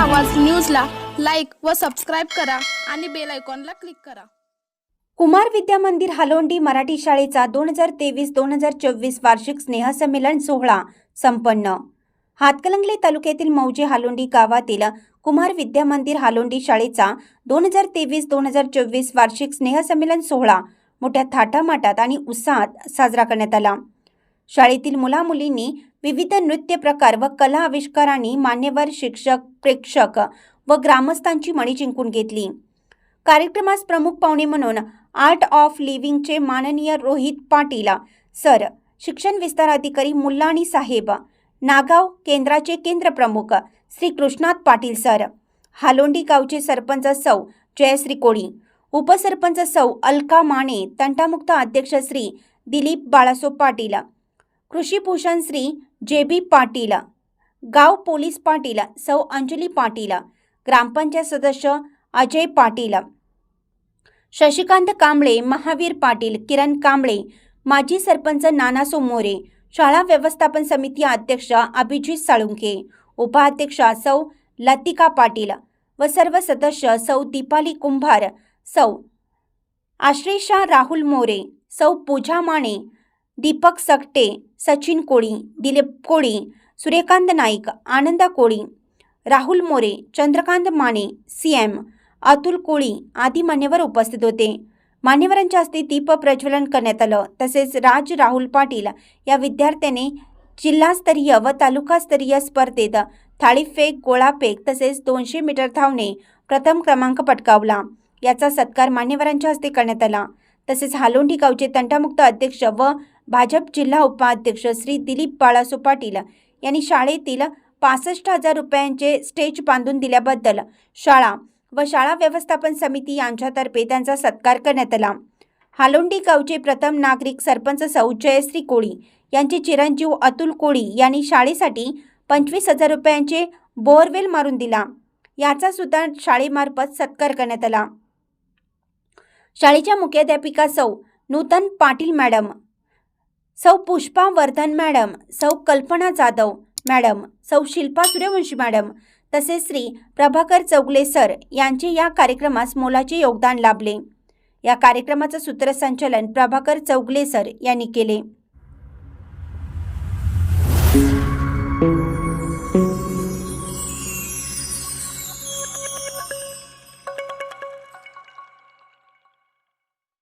आवाज न्यूजला लाइक व सबस्क्राईब करा आणि बेल आयकॉनला क्लिक करा. कुमार विद्या मंदिर हालोंडी मराठी शाळेचा दोन हजार तेवीस दोन हजार चोवीस वार्षिक स्नेहसंमेलन सोहळा संपन्न. हातकलंगले तालुक्यातील मौजे हालोंडी गावातील कुमार विद्या मंदिर हालोंडी शाळेचा दोन हजार तेवीस दोन हजार चोवीस वार्षिक स्नेहसंमेलन सोहळा मोठ्या थाटामाटात आणि उत्साहात साजरा करण्यात आला. शाळेतील मुलामुलींनी विविध नृत्य प्रकार व कला आविष्कारांनी मान्यवर शिक्षक प्रेक्षक व ग्रामस्थांची मणी जिंकून घेतली. कार्यक्रमास प्रमुख पाहुणे म्हणून आर्ट ऑफ लिव्हिंगचे माननीय रोहित पाटील सर शिक्षण विस्तार अधिकारी मुल्लाणी साहेब नागाव केंद्राचे केंद्रप्रमुख श्री कृष्णात पाटील सर हालोंडी गावचे सरपंच सौ जयश्री कोळी उपसरपंच सौ अलका माने तंटामुक्त अध्यक्ष श्री दिलीप बाळासो पाटील कृषीभूषण श्री जे बी पाटील गाव पोलीस पाटील सौ अंजली पाटील ग्रामपंचायत सदस्य अजय पाटील शशिकांत कांबळे महावीर पाटील किरण कांबळे माजी सरपंच नानासो मोरे शाळा व्यवस्थापन समिती अध्यक्ष अभिजित साळुंके उपाध्यक्षा सौ लतिका पाटील व सर्व सदस्य सौ दीपाली कुंभार सौ आश्रेषा राहुल मोरे सौ पूजा माने दीपक सकटे सचिन कोळी दिलीप कोळी सूर्यकांत नाईक आनंदा कोळी राहुल मोरे चंद्रकांत माने सी एम अतुल कोळी आदी मान्यवर उपस्थित होते. मान्यवरांच्या हस्ते दीप प्रज्वलन करण्यात आलं. तसेच राज राहुल पाटील या विद्यार्थ्याने जिल्हास्तरीय व तालुकास्तरीय स्पर्धेत थाळीफेक गोळाफेक तसेच दोनशे मीटर धावणे प्रथम क्रमांक पटकावला. याचा सत्कार मान्यवरांच्या हस्ते करण्यात आला. तसेच हालोंडी गावचे तंटामुक्त अध्यक्ष व भाजप जिल्हा उपाध्यक्ष श्री दिलीप बाळासो पाटील यांनी शाळेतील पासष्ट हजार रुपयांचे स्टेज बांधून दिल्याबद्दल शाळा व शाळा व्यवस्थापन समिती यांच्यातर्फे त्यांचा सत्कार करण्यात आला. हालोंडी गावचे प्रथम नागरिक सरपंच सौ जयश्री कोळी यांचे चिरंजीव अतुल कोळी यांनी शाळेसाठी पंचवीस हजार रुपयांचे बोअरवेल मारून दिला. याचा सुद्धा शाळेमार्फत सत्कार करण्यात आला. शाळेच्या मुख्याध्यापिका सौ नूतन पाटील मॅडम सौ पुष्पा वर्धन मॅडम सौ कल्पना जाधव मॅडम सौ शिल्पा सूर्यवंशी मॅडम तसेच श्री प्रभाकर चौगले सर यांचे या कार्यक्रमास मोलाचे योगदान लाभले. या कार्यक्रमाचं सूत्रसंचालन प्रभाकर चौगले सर यांनी केले.